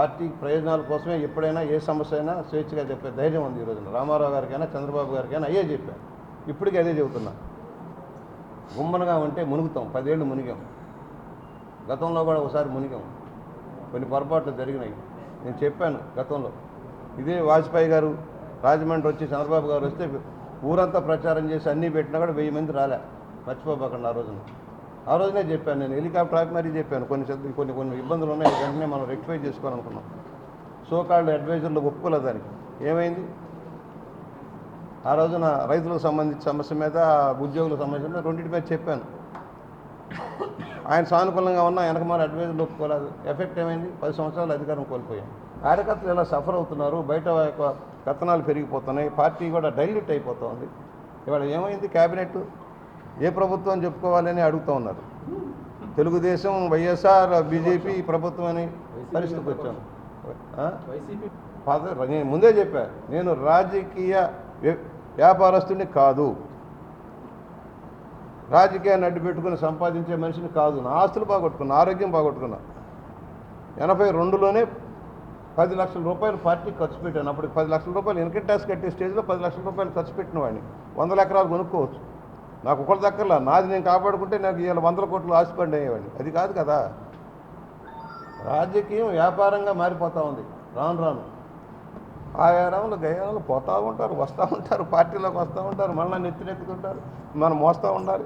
Party ప్రయోజనాల కోసమే ఎప్పుడైనా ఏ సమస్య అయినా స్వేచ్ఛగా చెప్పే ధైర్యం ఉంది ఈ రోజున. రామారావు గారికైనా చంద్రబాబు గారికైనా అయ్యే చెప్పాను ఇప్పటికీ అదే చెబుతున్నా. గుమ్మనగా ఉంటే మునుగుతాం. పదేళ్ళు మునిగాం. గతంలో కూడా ఒకసారి మునిగాం. కొన్ని పొరపాట్లు జరిగినాయి. నేను చెప్పాను గతంలో. ఇదే వాజ్పేయి గారు రాజమండ్రి వచ్చి చంద్రబాబు గారు వస్తే ఊరంతా ప్రచారం చేసి అన్నీ పెట్టినా కూడా వెయ్యి మంది రాలే. మర్చిపోబోకండి ఆ రోజున. ఆ రోజునే చెప్పాను నేను హెలికాప్టర్ ఆపి మరీ చెప్పాను కొన్ని కొన్ని కొన్ని ఇబ్బందులు ఉన్నాయి వెంటనే మనం రెక్టిఫై చేసుకోవాలనుకున్నాం. సో కాల్డ్ అడ్వైజర్లు ఒప్పుకోలేదు దానికి. ఏమైంది? ఆ రోజున రైతులకు సంబంధించిన సమస్య మీద ఉద్యోగులకు సంబంధించిన మీద రెండింటి మీద చెప్పాను. ఆయన సానుకూలంగా ఉన్న వెనకమాల అడ్వైజర్లు ఒప్పుకోలేదు. ఎఫెక్ట్ ఏమైంది? పది సంవత్సరాలు అధికారం కోల్పోయాం. కార్యకర్తలు ఇలా సఫర్ అవుతున్నారు? బయట యొక్క కథనాలు పెరిగిపోతున్నాయి. పార్టీ కూడా డైల్యూట్ అయిపోతుంది. ఇవాళ ఏమైంది? క్యాబినెట్ ఏ ప్రభుత్వం అని చెప్పుకోవాలని అడుగుతూ ఉన్నారు. తెలుగుదేశం వైఎస్ఆర్ బీజేపీ ప్రభుత్వం అని పరిస్థితికి వచ్చాను ఫాదర్ నేను ముందే చెప్పా నేను రాజకీయ వ్య- వ్యాపారస్తుడిని కాదు. రాజకీయాన్ని అడ్డు పెట్టుకుని సంపాదించే మనిషిని కాదు. నా ఆస్తులు బాగొట్టుకున్నా ఆరోగ్యం బాగొట్టుకున్నా. ఎనభై రెండులోనే పది లక్షల రూపాయలు పార్టీకి ఖర్చు పెట్టాను. అప్పుడు పది లక్షల రూపాయలు ఇన్కమ్ ట్యాక్స్ కట్టే స్టేజ్లో పది లక్షల రూపాయలు ఖర్చు పెట్టిన వాడిని. వందల ఎకరాలు కొనుక్కోవచ్చు. నాకు ఒకటి దక్కర్లా నాది నేను కాపాడుకుంటే నాకు ఇవాళ వందల కోట్లు ఆశపడి అయ్యేవాడిని. అది కాదు కదా. రాజకీయం వ్యాపారంగా మారిపోతూ ఉంది. రాను రాను. ఆ ఏరాములు గయాలు పోతూ ఉంటారు వస్తూ ఉంటారు పార్టీలోకి వస్తూ ఉంటారు మళ్ళీ నెత్తినెక్కుతుంటారు మనం మోస్తూ ఉండాలి.